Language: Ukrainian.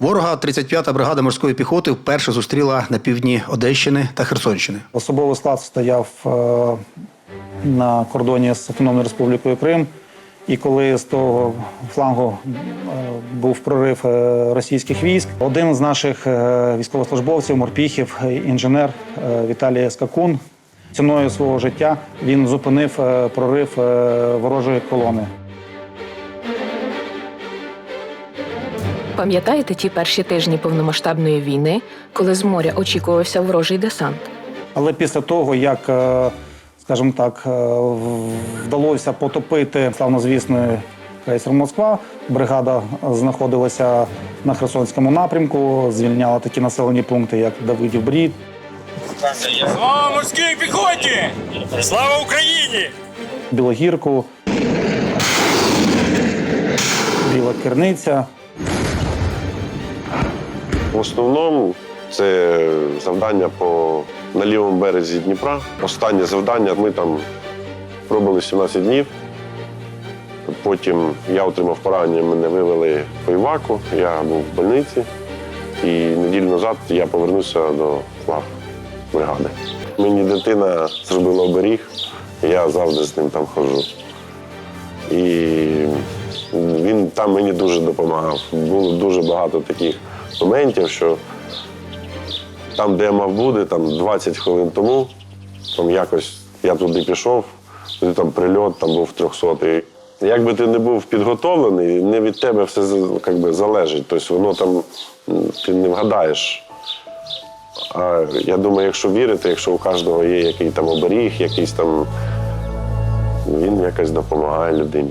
Ворога 35-та бригада морської піхоти вперше зустріла на півдні Одещини та Херсонщини. Особовий склад стояв е, на кордоні з Автономною Республікою Крим. І коли з того флангу е, був прорив е, російських військ, один з наших військовослужбовців, морпіхів, інженер Віталій Скакун, ціною свого життя він зупинив прорив ворожої колони. Пам'ятаєте ті перші тижні повномасштабної війни, коли з моря очікувався ворожий десант? Але після того, як, е, скажімо так, е, вдалося потопити славнозвісний крейсер Москва, бригада знаходилася на Херсонському напрямку, звільняла такі населені пункти, як Давидів Брід, Слава морській піхоті! Слава Україні! Білогірку, Біла Керниця. В основному це завдання по на лівому березі Дніпра. Останнє завдання ми там пробули 17 днів. Потім я отримав поранення, мене вивели по Іваку, я був в больниці. І неділю назад я повернувся до лав бригади. Мені дитина зробила оберіг, я завжди з ним там ходжу. І він там мені дуже допомагав. Було дуже багато таких моментів, що там, де я мав бути, там 20 хвилин тому, там якось я туди пішов, туди там прильот, там був 300 Як ти не був підготовлений, не від тебе все би, залежить. Тобто воно там ти не вгадаєш. А я думаю, якщо вірити, якщо у кожного є який там оберіг, якийсь там, він якось допомагає людині.